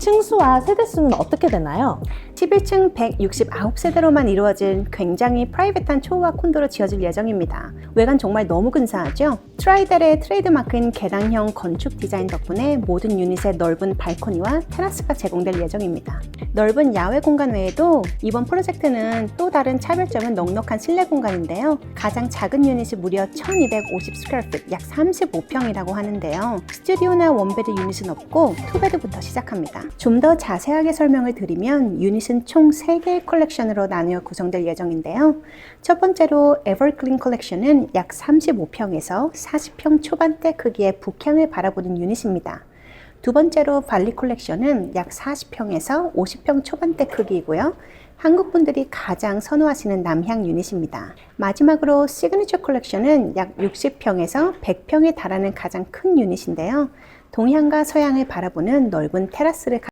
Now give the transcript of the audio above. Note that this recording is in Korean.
층수와 세대수는 어떻게 되나요? 11층 169세대로만 이루어진 굉장히 프라이빗한 초호화 콘도로 지어질 예정입니다. 외관 정말 너무 근사하죠? 트라이델의 트레이드마크인 계단형 건축 디자인 덕분에 모든 유닛에 넓은 발코니와 테라스가 제공될 예정입니다. 넓은 야외 공간 외에도 이번 프로젝트는 또 다른 차별점은 넉넉한 실내 공간인데요. 가장 작은 유닛이 무려 1250 스퀘어핏, 약 35평이라고 하는데요. 스튜디오나 원베드 유닛은 없고 투베드부터 시작합니다. 좀 더 자세하게 설명을 드리면 유닛은 총 3개의 컬렉션으로 나누어 구성될 예정인데요. 첫 번째로 에버클린 컬렉션은 약 35평에서 40평 초반대 크기의 북향을 바라보는 유닛입니다. 두 번째로 발리 콜렉션은 약 40평에서 50평 초반대 크기이고요. 한국 분들이 가장 선호하시는 남향 유닛입니다. 마지막으로 시그니처 콜렉션은 약 60평에서 100평에 달하는 가장 큰 유닛인데요. 동향과 서양을 바라보는 넓은 테라스를